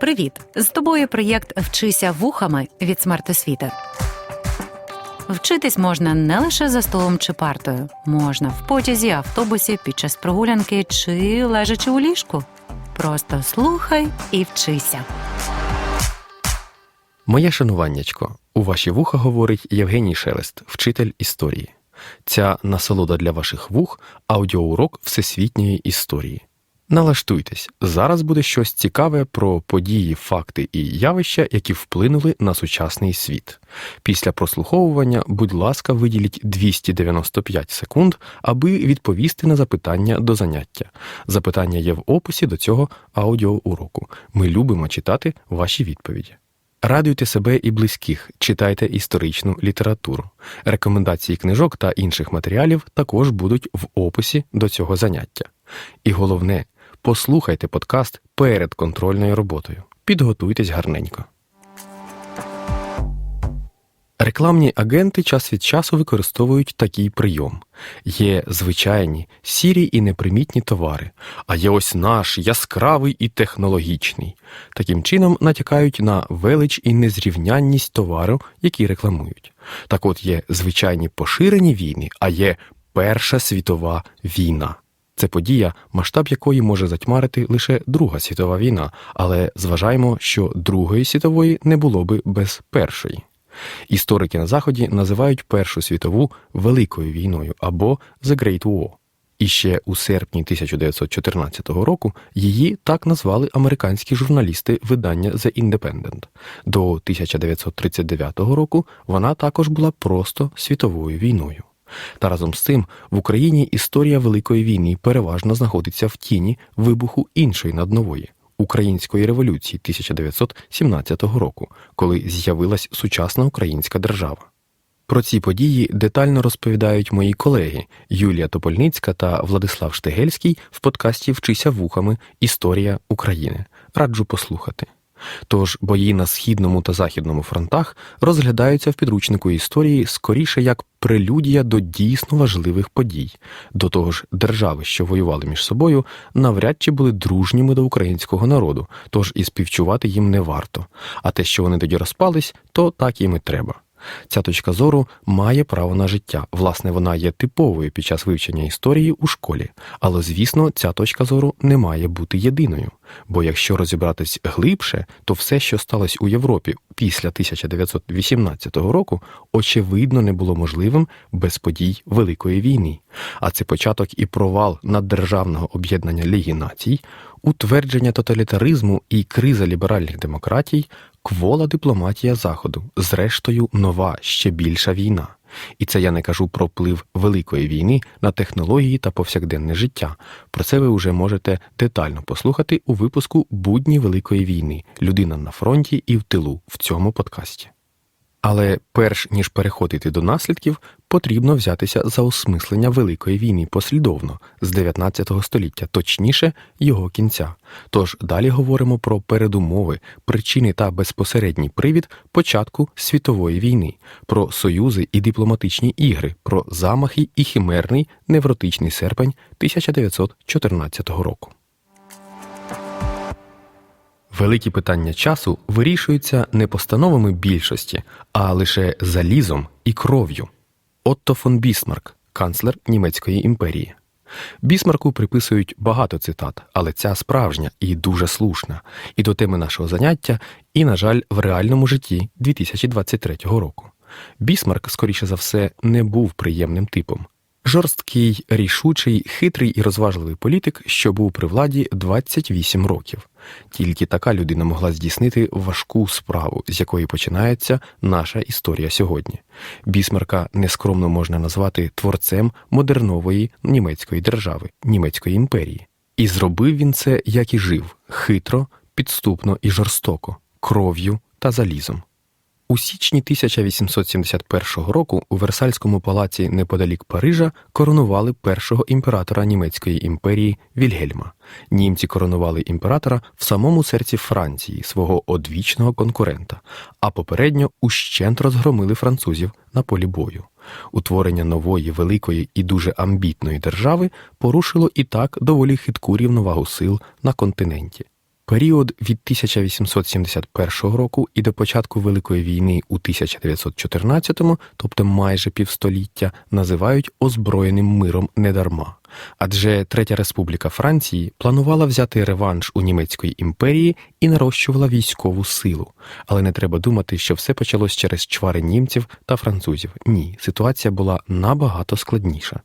Привіт! З тобою проєкт Вчися вухами від смертосвіти. Вчитись можна не лише за столом чи партою, можна в потязі, автобусі, під час прогулянки чи лежачи у ліжку. Просто слухай і вчися. Моє шануваннячко. У ваші вуха говорить Євгеній Шелест, вчитель історії. Ця насолода для ваших вух аудіоурок всесвітньої історії. Налаштуйтесь, зараз буде щось цікаве про події, факти і явища, які вплинули на сучасний світ. Після прослуховування, будь ласка, виділіть 295 секунд, аби відповісти на запитання до заняття. Запитання є в описі до цього аудіоуроку. Ми любимо читати ваші відповіді. Радуйте себе і близьких, читайте історичну літературу. Рекомендації книжок та інших матеріалів також будуть в описі до цього заняття. І головне, послухайте подкаст перед контрольною роботою. Підготуйтесь гарненько. Рекламні агенти час від часу використовують такий прийом. Є звичайні, сірі і непримітні товари, а є ось наш яскравий і технологічний. Таким чином натякають на велич і незрівнянність товару, які рекламують. Так от є звичайні поширені війни, а є Перша світова війна. Це подія, масштаб якої може затьмарити лише Друга світова війна, але зважаємо, що Другої світової не було би без першої. Історики на Заході називають Першу світову Великою війною або The Great War. І ще у серпні 1914 року її так назвали американські журналісти видання The Independent. До 1939 року вона також була просто світовою війною. Та разом з цим в Україні історія Великої війни переважно знаходиться в тіні вибуху іншої наднової української революції 1917 року, коли з'явилась сучасна українська держава. Про ці події детально розповідають мої колеги Юлія Топольницька та Владислав Штегельський в подкасті Вчися вухами Історія України. Раджу послухати. Тож бої на східному та західному фронтах розглядаються в підручнику історії скоріше як прелюдія до дійсно важливих подій. До того ж, держави, що воювали між собою, навряд чи були дружніми до українського народу, тож і співчувати їм не варто. А те, що вони тоді розпались, то так їм і треба. Ця точка зору має право на життя. Власне, вона є типовою під час вивчення історії у школі, але, звісно, ця точка зору не має бути єдиною. Бо якщо розібратись глибше, то все, що сталося у Європі після 1918 року, очевидно не було можливим без подій Великої війни. А це початок і провал наддержавного об'єднання Ліги націй, утвердження тоталітаризму і криза ліберальних демократій, квола дипломатія Заходу, зрештою, нова ще більша війна. І це я не кажу про вплив Великої війни на технології та повсякденне життя. Про це ви вже можете детально послухати у випуску Будні Великої війни Людина на фронті і в тилу в цьому подкасті. Але перш ніж переходити до наслідків, потрібно взятися за осмислення Великої війни послідовно з 19 століття, точніше його кінця. Тож далі говоримо про передумови, причини та безпосередній привід початку світової війни, про союзи і дипломатичні ігри, про замахи і химерний невротичний серпень 1914 року. Великі питання часу вирішуються не постановами більшості, а лише залізом і кров'ю. Отто фон Бісмарк, канцлер Німецької імперії. Бісмарку приписують багато цитат, але ця справжня і дуже слушна, і до теми нашого заняття, і, на жаль, в реальному житті 2023 року. Бісмарк, скоріше за все, не був приємним типом. Жорсткий, рішучий, хитрий і розважливий політик, що був при владі 28 років. Тільки така людина могла здійснити важку справу, з якої починається наша історія сьогодні. Бісмарка нескромно можна назвати творцем модернової німецької держави, німецької імперії. І зробив він це, як і жив, хитро, підступно і жорстоко, кров'ю та залізом. У січні 1871 року у Версальському палаці неподалік Парижа коронували першого імператора Німецької імперії Вільгельма. Німці коронували імператора в самому серці Франції, свого одвічного конкурента, а попередньо ущент розгромили французів на полі бою. Утворення нової великої і дуже амбітної держави порушило і так доволі хитку рівновагу сил на континенті. Період від 1871 року і до початку Великої війни у 1914-му, тобто майже півстоліття, називають озброєним миром недарма. Адже Третя Республіка Франції планувала взяти реванш у Німецької імперії і нарощувала військову силу. Але не треба думати, що все почалось через чвари німців та французів. Ні, ситуація була набагато складніша.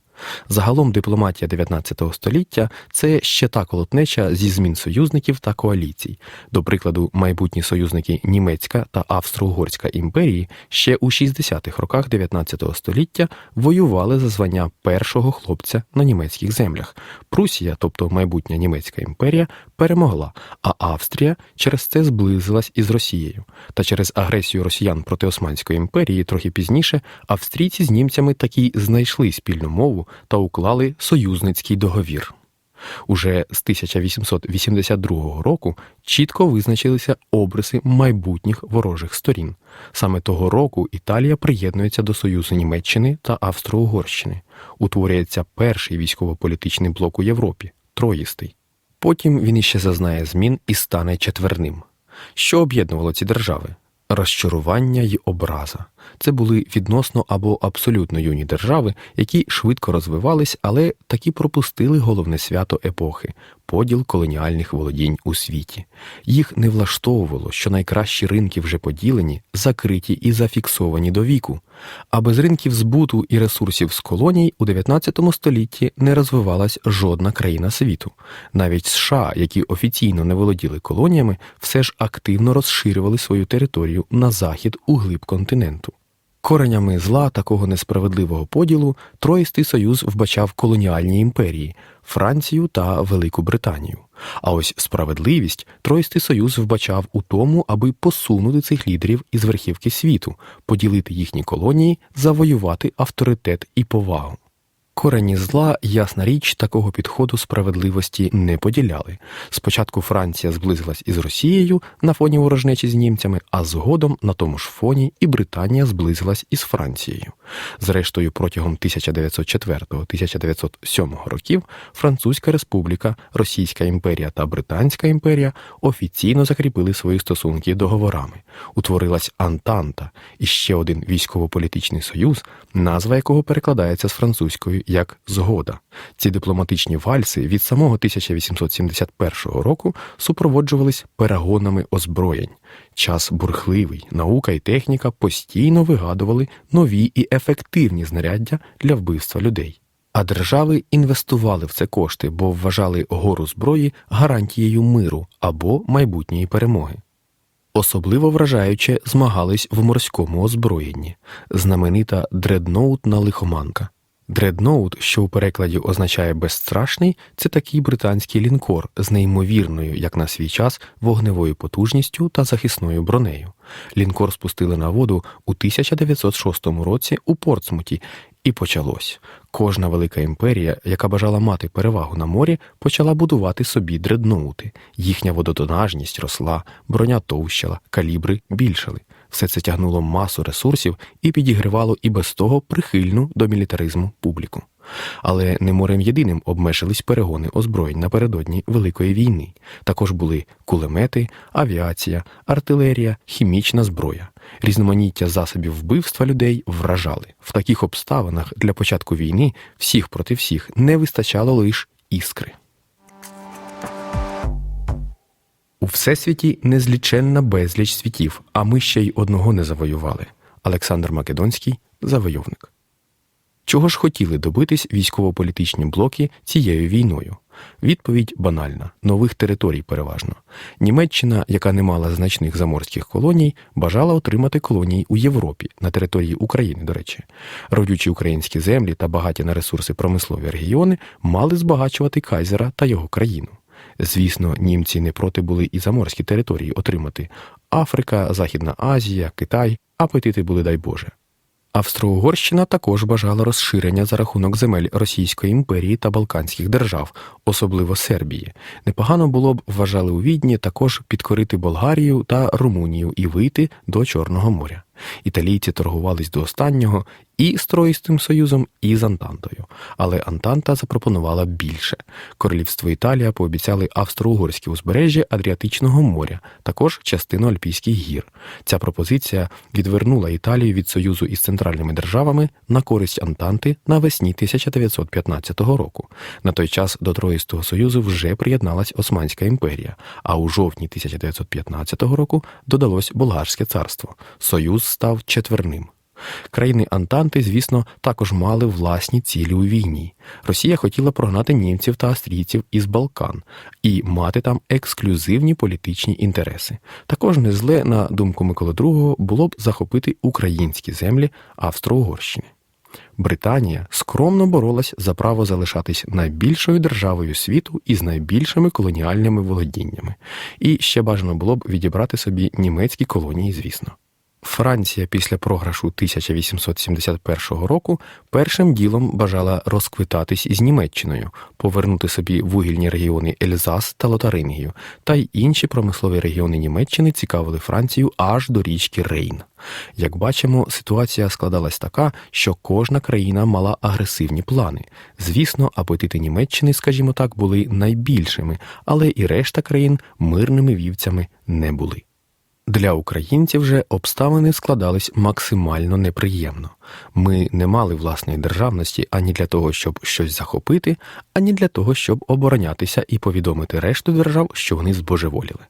Загалом дипломатія 19 століття це ще та колотнеча зі змін союзників та коаліцій. До прикладу, майбутні союзники Німецька та Австро-Угорська імперії ще у 60-х роках 19 століття воювали за звання першого хлопця на німецьких землях. Прусія, тобто майбутня німецька імперія, перемогла, а Австрія через це зблизилась із Росією. Та через агресію росіян проти Османської імперії трохи пізніше австрійці з німцями таки знайшли спільну мову та уклали союзницький договір. Уже з 1882 року чітко визначилися обриси майбутніх ворожих сторін. Саме того року Італія приєднується до Союзу Німеччини та Австро-Угорщини. Утворюється перший військово-політичний блок у Європі троїстий. Потім він іще зазнає змін і стане четверним. Що об'єднувало ці держави? Розчарування й образа. Це були відносно або абсолютно юні держави, які швидко розвивались, але таки пропустили головне свято епохи поділ колоніальних володінь у світі. Їх не влаштовувало, що найкращі ринки вже поділені, закриті і зафіксовані до віку. А без ринків збуту і ресурсів з колоній у 19 столітті не розвивалась жодна країна світу. Навіть США, які офіційно не володіли колоніями, все ж активно розширювали свою територію на захід у глиб континенту. Коренями зла такого несправедливого поділу Троїстий Союз вбачав колоніальні імперії Францію та Велику Британію. А ось справедливість Троїстий Союз вбачав у тому, аби посунути цих лідерів із верхівки світу, поділити їхні колонії, завоювати авторитет і повагу. Корені зла, ясна річ, такого підходу справедливості не поділяли. Спочатку Франція зблизилась із Росією на фоні ворожнечі з німцями, а згодом на тому ж фоні і Британія зблизилась із Францією. Зрештою, протягом 1904-1907 років Французька республіка, Російська імперія та Британська імперія офіційно закріпили свої стосунки договорами. Утворилась Антанта і ще один військово-політичний союз, назва якого перекладається з французької як згода. Ці дипломатичні вальси від самого 1871 року супроводжувались перегонами озброєнь. Час бурхливий, наука і техніка постійно вигадували нові і ефективні знаряддя для вбивства людей. А держави інвестували в це кошти, бо вважали гору зброї гарантією миру або майбутньої перемоги. Особливо вражаюче змагались в морському озброєнні, знаменита дредноутна лихоманка. Дредноут, що у перекладі означає безстрашний, це такий британський лінкор з неймовірною, як на свій час, вогневою потужністю та захисною бронею. Лінкор спустили на воду у 1906 році у Портсмуті, і почалось. Кожна велика імперія, яка бажала мати перевагу на морі, почала будувати собі дредноути. Їхня водотонажність росла, броня товщала, калібри більшали. Все це тягнуло масу ресурсів і підігривало і без того прихильну до мілітаризму публіку. Але не морем єдиним обмежились перегони озброєнь напередодні Великої війни. Також були кулемети, авіація, артилерія, хімічна зброя. Різноманіття засобів вбивства людей вражали. В таких обставинах для початку війни всіх проти всіх не вистачало лише іскри. У всесвіті незліченна безліч світів, а ми ще й одного не завоювали. Олександр Македонський завойовник. Чого ж хотіли добитись військово-політичні блоки цією війною? Відповідь банальна: нових територій переважно. Німеччина, яка не мала значних заморських колоній, бажала отримати колонії у Європі на території України, до речі. Родючі українські землі та багаті на ресурси промислові регіони мали збагачувати кайзера та його країну. Звісно, німці не проти були і заморські території отримати Африка, Західна Азія, Китай, апетити були, дай Боже. Австро-Угорщина також бажала розширення за рахунок земель Російської імперії та Балканських держав, особливо Сербії. Непогано було б, вважали у Відні, також підкорити Болгарію та Румунію і вийти до Чорного моря. Італійці торгувались до останнього і з Троїстим Союзом, і з Антантою. Але Антанта запропонувала більше. Королівство Італія пообіцяли австро-угорське узбережжя Адріатичного моря, також частину Альпійських гір. Ця пропозиція відвернула Італію від союзу із центральними державами на користь Антанти навесні 1915 року. На той час до Троїстого Союзу вже приєдналась Османська імперія, а у жовтні 1915 року додалось Болгарське царство. Союз став четверним. Країни Антанти, звісно, також мали власні цілі у війні. Росія хотіла прогнати німців та австрійців із Балкан і мати там ексклюзивні політичні інтереси. Також не зле, на думку Миколи II, було б захопити українські землі Австро-Угорщини. Британія скромно боролась за право залишатись найбільшою державою світу із найбільшими колоніальними володіннями, і ще бажано було б відібрати собі німецькі колонії, звісно. Франція після програшу 1871 року першим ділом бажала розквитатись із Німеччиною, повернути собі вугільні регіони Ельзас та Лотарингію, та й інші промислові регіони Німеччини цікавили Францію аж до річки Рейн. Як бачимо, ситуація складалась така, що кожна країна мала агресивні плани. Звісно, апетити Німеччини, скажімо так, були найбільшими, але і решта країн мирними вівцями не були. Для українців же обставини складались максимально неприємно. Ми не мали власної державності ані для того, щоб щось захопити, ані для того, щоб оборонятися і повідомити решту держав, що вони збожеволіли.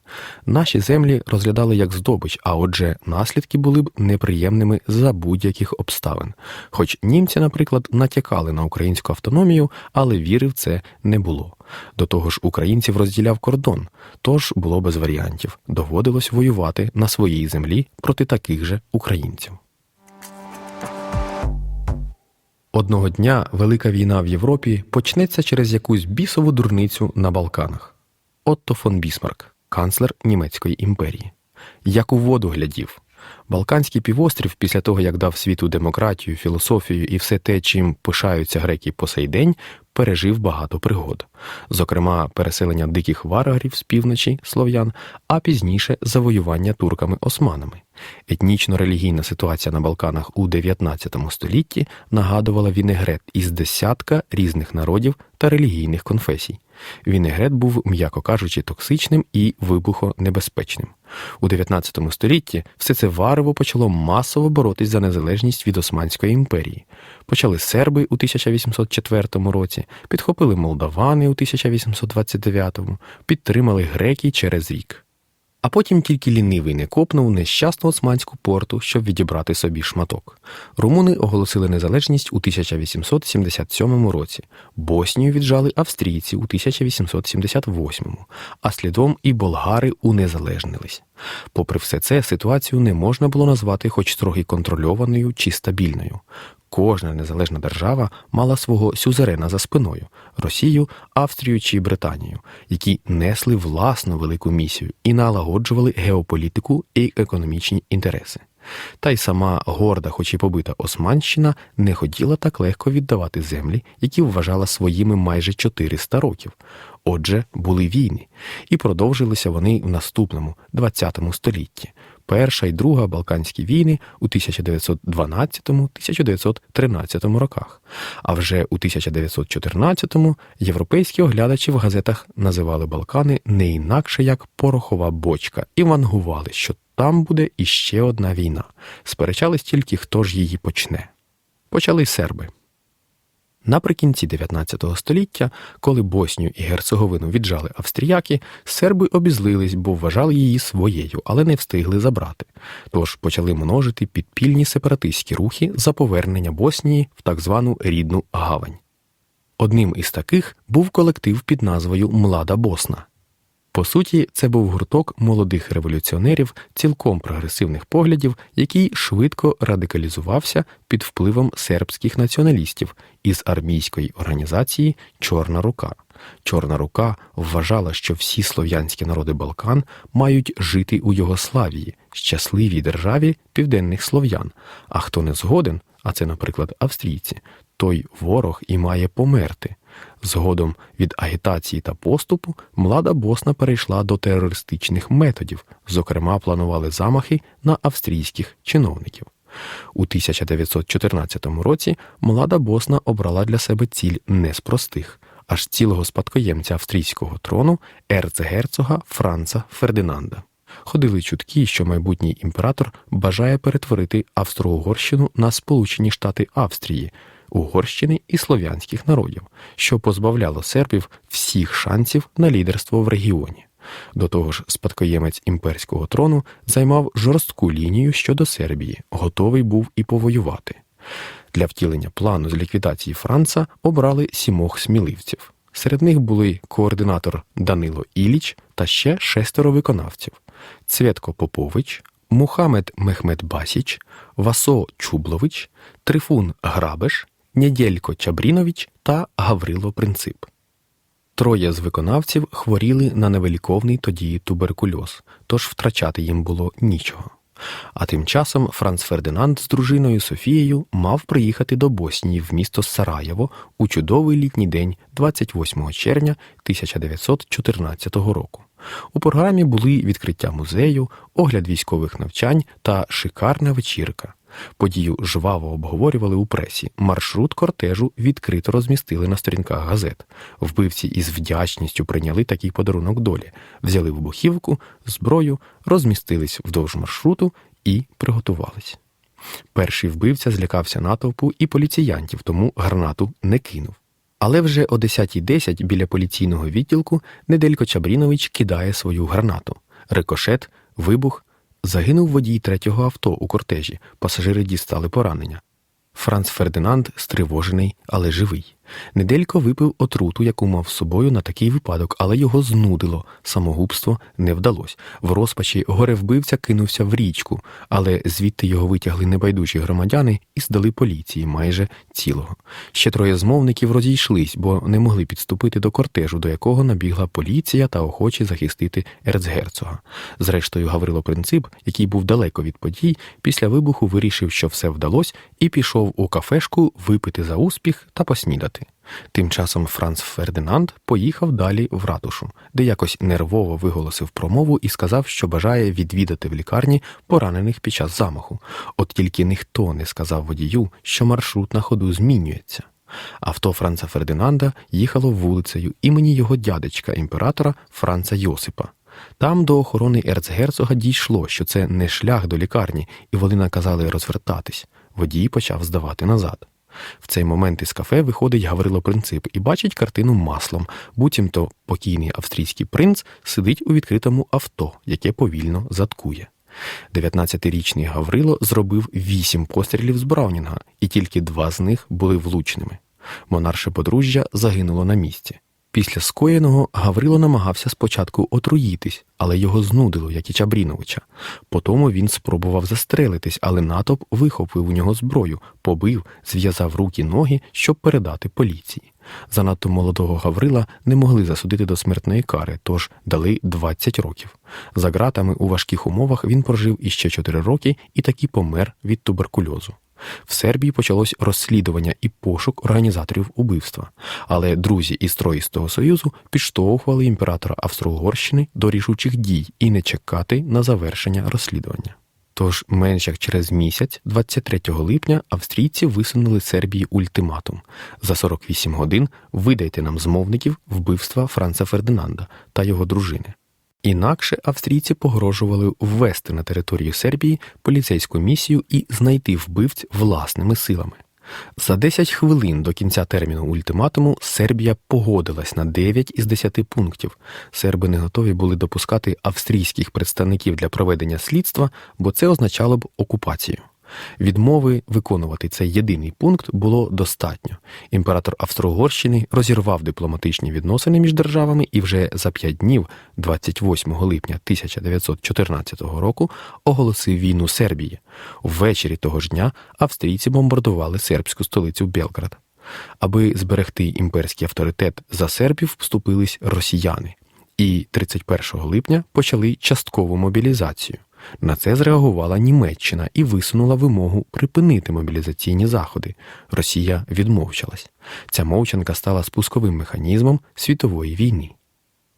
Наші землі розглядали як здобич, а отже, наслідки були б неприємними за будь-яких обставин. Хоч німці, наприклад, натякали на українську автономію, але віри в це не було. До того ж, українців розділяв кордон, тож було без варіантів. Доводилось воювати на своїй землі проти таких же українців. Одного дня велика війна в Європі почнеться через якусь бісову дурницю на Балканах. Отто фон Бісмарк, канцлер Німецької імперії. Як у воду глядів. Балканський півострів, після того як дав світу демократію, філософію і все те, чим пишаються греки по сей день, пережив багато пригод, зокрема, переселення диких варварів з півночі слов'ян, а пізніше завоювання турками-османами. Етнічно-релігійна ситуація на Балканах у 19 столітті нагадувала вінегрет із десятка різних народів та релігійних конфесій. Вінегрет був, м'яко кажучи, токсичним і вибухонебезпечним. У 19 столітті все це варево почало масово боротись за незалежність від Османської імперії. Почали серби у 1804 році, підхопили молдавани у 1829, підтримали греки через рік. А потім тільки лінивий не копнув нещасну османську порту, щоб відібрати собі шматок. Румуни оголосили незалежність у 1877 році. Боснію віджали австрійці у 1878, а слідом і болгари унезалежнились. Попри все це, ситуацію не можна було назвати хоч трохи контрольованою чи стабільною. Кожна незалежна держава мала свого сюзерена за спиною Росію, Австрію чи Британію, які несли власну велику місію і налагоджували геополітику і економічні інтереси. Та й сама горда, хоч і побита Османщина, не хотіла так легко віддавати землі, які вважала своїми майже 400 років. Отже, були війни, і продовжилися вони в наступному 20 столітті. Перша і друга Балканські війни у 1912-1913 роках. А вже у 1914-му європейські оглядачі в газетах називали Балкани не інакше як порохова бочка і вангували, що там буде іще одна війна. Сперечались тільки, хто ж її почне. Почали серби. Наприкінці 19 століття, коли Боснію і Герцеговину віджали австріяки, серби обізлились, бо вважали її своєю, але не встигли забрати. Тож почали множити підпільні сепаратистські рухи за повернення Боснії в так звану рідну гавань. Одним із таких був колектив під назвою Млада Босна. По суті, це був гурток молодих революціонерів, цілком прогресивних поглядів, який швидко радикалізувався під впливом сербських націоналістів із армійської організації Чорна рука. Чорна рука вважала, що всі слов'янські народи Балкан мають жити у Йогославії, щасливій державі південних слов'ян. А хто не згоден, а це, наприклад, австрійці, той ворог і має померти. Згодом від агітації та поступу млада Босна перейшла до терористичних методів, зокрема, планували замахи на австрійських чиновників. У 1914 році млада Босна обрала для себе ціль не з простих, аж цілого спадкоємця австрійського трону ерцгерцога Франца Фердинанда. Ходили чутки, що майбутній імператор бажає перетворити Австро-Угорщину на Сполучені Штати Австрії, Угорщини і слов'янських народів, що позбавляло сербів всіх шансів на лідерство в регіоні. До того ж, спадкоємець імперського трону займав жорстку лінію щодо Сербії, готовий був і повоювати. Для втілення плану з ліквідації Франца обрали сімох сміливців. Серед них були координатор Данило Іліч та ще шестеро виконавців: Цвєтко Попович, Мухамед Мехмед Басіч, Васо Чублович, Трифун Грабеш, Недєлько Чабрінович та Гаврило Принцип. Троє з виконавців хворіли на невеликовний тоді туберкульоз, тож втрачати їм було нічого. А тим часом Франц Фердинанд з дружиною Софією мав приїхати до Боснії в місто Сараєво у чудовий літній день 28 червня 1914 року. У програмі були відкриття музею, огляд військових навчань та шикарна вечірка. Подію жваво обговорювали у пресі. Маршрут кортежу відкрито розмістили на сторінках газет. Вбивці із вдячністю прийняли такий подарунок долі, взяли вибухівку, зброю, розмістились вдовж маршруту і приготувались. Перший вбивця злякався натовпу і поліціянтів, тому гранату не кинув. Але вже о 10.10 біля поліційного відділку Неделько Чабрінович кидає свою гранату. Рикошет, вибух, Загинув водій третього авто у кортежі, пасажири дістали поранення. Франц Фердинанд стривожений, але живий. Неделько випив отруту, яку мав з собою на такий випадок, але його знудило. Самогубство не вдалося. В розпачі горе-вбивця кинувся в річку, але звідти його витягли небайдужі громадяни і здали поліції майже цілого. Ще троє змовників розійшлись, бо не могли підступити до кортежу, до якого набігла поліція та охочі захистити ерцгерцога. Зрештою, Гаврило Принцип, який був далеко від подій, після вибуху вирішив, що все вдалося, і пішов у кафешку випити за успіх та поснідати. Тим часом Франц Фердинанд поїхав далі в ратушу, де якось нервово виголосив промову і сказав, що бажає відвідати в лікарні поранених під час замаху. От тільки ніхто не сказав водію, що маршрут на ходу змінюється. Авто Франца Фердинанда їхало вулицею імені його дядечка імператора Франца Йосипа. Там до охорони ерцгерцога дійшло, що це не шлях до лікарні, і вони наказали розвертатись. Водій почав здавати назад. В цей момент із кафе виходить Гаврило Принцип і бачить картину маслом, буцімто покійний австрійський принц сидить у відкритому авто, яке повільно заткує. 19-річний Гаврило зробив вісім пострілів з Браунінга, і тільки два з них були влучними. Монарше подружжя загинуло на місці. Після скоєного Гаврило намагався спочатку отруїтись, але його знудило, як і Чабріновича. Потому він спробував застрелитись, але натовп вихопив у нього зброю, побив, зв'язав руки ноги, щоб передати поліції. Занадто молодого Гаврила не могли засудити до смертної кари, тож дали 20 років. За ґратами у важких умовах він прожив іще 4 роки і таки помер від туберкульозу. В Сербії почалось розслідування і пошук організаторів убивства, але друзі із Троїстого Союзу підштовхували імператора Австро-Угорщини до рішучих дій і не чекати на завершення розслідування. Тож менш як через місяць, 23 липня, австрійці висунули Сербії ультиматум за 48 годин видайте нам змовників вбивства Франца Фердинанда та його дружини. Інакше австрійці погрожували ввести на територію Сербії поліцейську місію і знайти вбивць власними силами. За 10 хвилин до кінця терміну ультиматуму Сербія погодилась на 9 із 10 пунктів. Серби не готові були допускати австрійських представників для проведення слідства, бо це означало б окупацію. Відмови виконувати цей єдиний пункт було достатньо. Імператор Австро-Угорщини розірвав дипломатичні відносини між державами і вже за п'ять днів, 28 липня 1914 року, оголосив війну Сербії. Ввечері того ж дня австрійці бомбардували сербську столицю Белград. Аби зберегти імперський авторитет за сербів, вступились росіяни і 31 липня почали часткову мобілізацію. На це зреагувала Німеччина і висунула вимогу припинити мобілізаційні заходи. Росія відмовчалась. Ця мовчанка стала спусковим механізмом світової війни.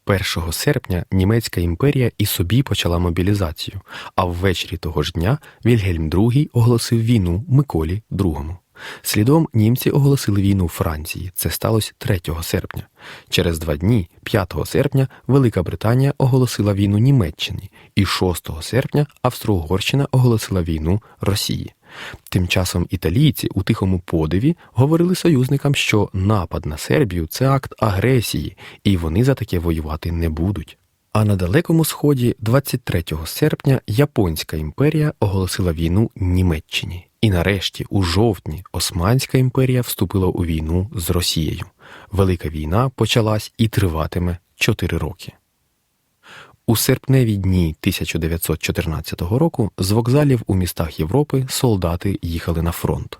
1 серпня Німецька імперія і собі почала мобілізацію, а ввечері того ж дня Вільгельм II оголосив війну Миколі II. Слідом німці оголосили війну Франції. Це сталося 3 серпня. Через два дні, 5 серпня, Велика Британія оголосила війну Німеччині, і 6 серпня Австро-Угорщина оголосила війну Росії. Тим часом італійці у тихому подиві говорили союзникам, що напад на Сербію це акт агресії, і вони за таке воювати не будуть. А на Далекому Сході, 23 серпня, Японська імперія оголосила війну Німеччині. І нарешті, у жовтні, Османська імперія вступила у війну з Росією. Велика війна почалась і триватиме 4 роки. У серпневі дні 1914 року з вокзалів у містах Європи солдати їхали на фронт.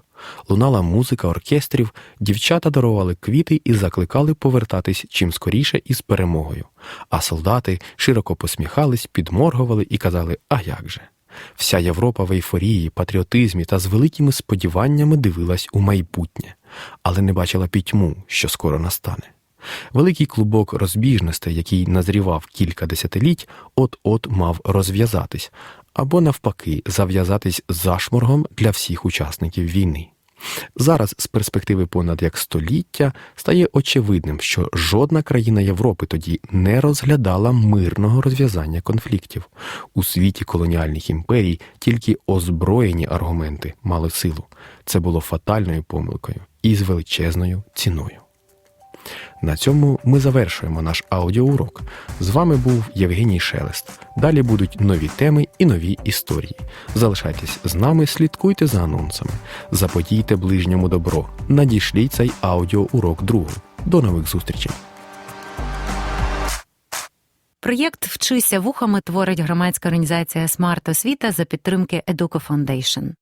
Лунала музика оркестрів, дівчата дарували квіти і закликали повертатись чим скоріше із перемогою. А солдати широко посміхались, підморгували і казали: А як же? Вся Європа в ейфорії, патріотизмі та з великими сподіваннями дивилась у майбутнє, але не бачила пітьму, що скоро настане. Великий клубок розбіжностей, який назрівав кілька десятиліть, от-от мав розв'язатись, або навпаки, зав'язатись зашморгом для всіх учасників війни. Зараз, з перспективи понад як століття, стає очевидним, що жодна країна Європи тоді не розглядала мирного розв'язання конфліктів. У світі колоніальних імперій тільки озброєні аргументи мали силу. Це було фатальною помилкою і з величезною ціною. На цьому ми завершуємо наш аудіоурок. З вами був Євгеній Шелест. Далі будуть нові теми і нові історії. Залишайтесь з нами, слідкуйте за анонсами, заподійте ближньому добро. Надішліть цей аудіоурок другу. До нових зустрічей! Проєкт Вчися вухами творить громадська організація Смарт Освіта за підтримки Educo Foundation.